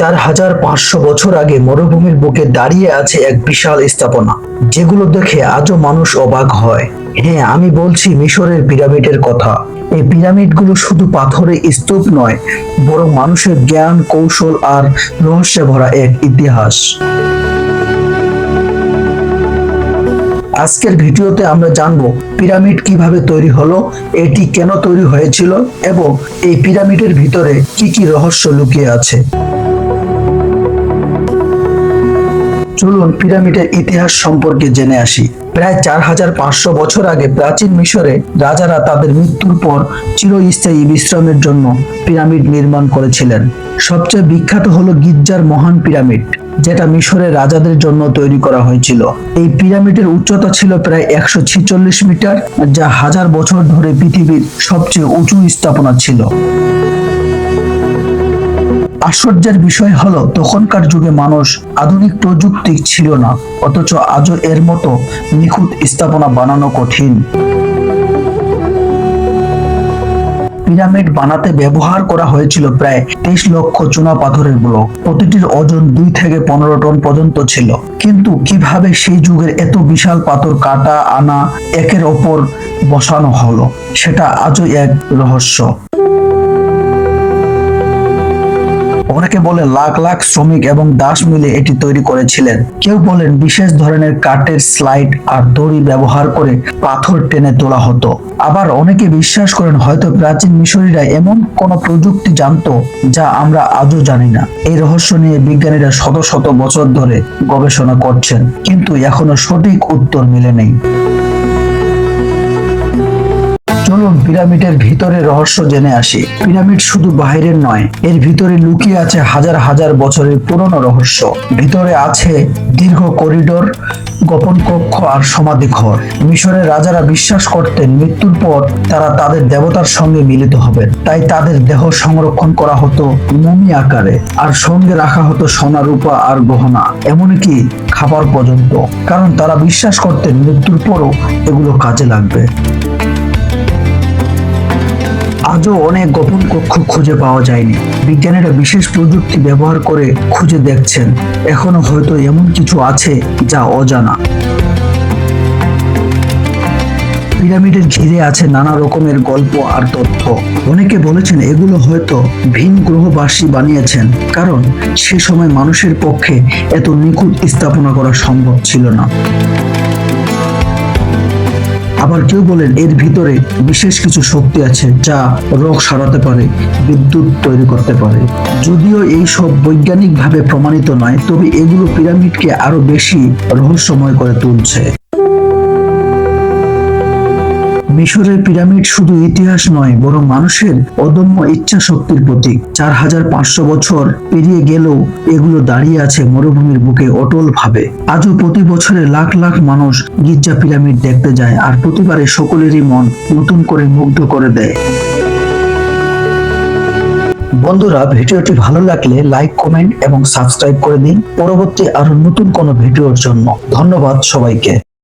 চার হাজার পাঁচশো বছর আগে মরুভূমির বুকে দাঁড়িয়ে আছে এক বিশাল স্থাপনা, যেগুলো দেখে আজও মানুষ অবাক হয়। হ্যাঁ আমি বলছি মিশরের পিরামিডের কথা। এই পিরামিডগুলো শুধু পাথরে স্তূপ নয়, বরং মানুষের জ্ঞান, কৌশল আর রহস্যে ভরা এক ইতিহাস। আজকের ভিডিওতে আমরা জানব পিরামিড কীভাবে তৈরি হলো, এটি কেন তৈরি হয়েছিল, এবং এই পিরামিডের ভিতরে কি কি রহস্য লুকিয়ে আছে। চলুন পিরামিডের ইতিহাস সম্পর্কে জেনে আসি। প্রায় চার হাজার পাঁচশো বছর আগে প্রাচীন মিশরে রাজারা তাদের মৃত্যুর পর চিরস্থায়ী বিশ্রামের জন্য পিরামিড নির্মাণ করেছিলেন। সবচেয়ে বিখ্যাত হলো গির্জার মহান পিরামিড, যেটা মিশরের রাজাদের জন্য তৈরি করা হয়েছিল। এই পিরামিডের উচ্চতা ছিল প্রায় একশো ছিচল্লিশ মিটার, যা হাজার বছর ধরে পৃথিবীর সবচেয়ে উঁচু স্থাপনা ছিল। আশ্চর্যের বিষয় হলো, তখনকার যুগে মানুষ আধুনিক প্রযুক্তি ছিল না, অথচ আজও এর মতো নিখুঁত স্থাপনা বানানো কঠিন। পিরামিড বানাতে ব্যবহার করা হয়েছিল প্রায় তেইশ লক্ষ চুনা পাথরের ব্লক। প্রতিটির ওজন দুই থেকে পনেরো টন পর্যন্ত ছিল। কিন্তু কীভাবে সেই যুগের এত বিশাল পাথর কাটা, আনা, একের ওপর বসানো হলো, সেটা আজও এক রহস্য। অনেকে বলে লাখ লাখ শ্রমিক এবং দাস মিলে এটি তৈরি করেছিলেন। কেউ বলেন বিশেষ ধরনের কাঠের স্লাইড আর দড়ি ব্যবহার করে পাথর টেনে তোলা হতো। আবার অনেকে বিশ্বাস করেন হয়তো প্রাচীন মিশরীরা এমন কোন প্রযুক্তি জানতো যা আমরা আজও জানি না। এই রহস্য নিয়ে বিজ্ঞানীরা শত শত বছর ধরে গবেষণা করছেন, কিন্তু এখনও সঠিক উত্তর মিলে নেই। পিরামিডের ভিতরে রহস্য জেনে আসি। পিরামিড শুধু বাইরের নয়, এর ভিতরে লুকিয়ে আছে হাজার হাজার বছরের পুরনো রহস্য। ভিতরে আছে দীর্ঘ করিডোর, গোপন কক্ষ আর সমাধি ঘর। মিশরের রাজারা বিশ্বাস করতেন মৃত্যুর পর তারা তাদের দেবতার সঙ্গে মিলিত হবেন। তাই তাদের দেহ সংরক্ষণ করা হতো মমি আকারে আর সঙ্গে রাখা হতো সোনা, রূপা আর গহনা, এমনকি খাবার পর্যন্ত। কারণ তারা বিশ্বাস করতেন মৃত্যুর পরও এগুলো কাজে লাগবে। আজও অনেক গোপন কক্ষ খুঁজে পাওয়া যায়নি। বিজ্ঞানীরা বিশেষ প্রযুক্তি ব্যবহার করে খুঁজে দেখছেন। এখনও হয়তো এমন কিছু আছে যা অজানা। পিরামিডের ঘিরে আছে নানা রকমের গল্প আর তথ্য। অনেকে বলেছেন এগুলো হয়তো ভিন গ্রহবাসী বানিয়েছেন, কারণ সে সময় মানুষের পক্ষে এত নিখুঁত স্থাপনা করা সম্ভব ছিল না। আবার কেউ বলেন এর ভিতরে বিশেষ কিছু শক্তি আছে যা রোগ সারাতে পারে, বিদ্যুৎ তৈরি করতে পারে। যদিও এই সব বৈজ্ঞানিকভাবে প্রমাণিত নয়, তবে এগুলো পিরামিডকে আরও বেশি রহস্যময় করে তুলছে। মিশরের পিরামিড শুধু ইতিহাস নয়, বরং মানুষের অদম্য ইচ্ছা শক্তির প্রতীক। চার হাজার পাঁচশো বছর পেরিয়ে গেলেও এগুলো দাঁড়িয়ে আছে মরুভূমির বুকে অটল ভাবে আজও প্রতি বছরে লাখ লাখ মানুষ গির্জা পিরামিড দেখতে যায় আর প্রতিবারে সকলেরই মন নতুন করে মুগ্ধ করে দেয়। বন্ধুরা, ভিডিওটি ভালো লাগলে লাইক, কমেন্ট এবং সাবস্ক্রাইব করে দিন। পরবর্তী আরও নতুন কোনো ভিডিওর জন্য। ধন্যবাদ সবাইকে।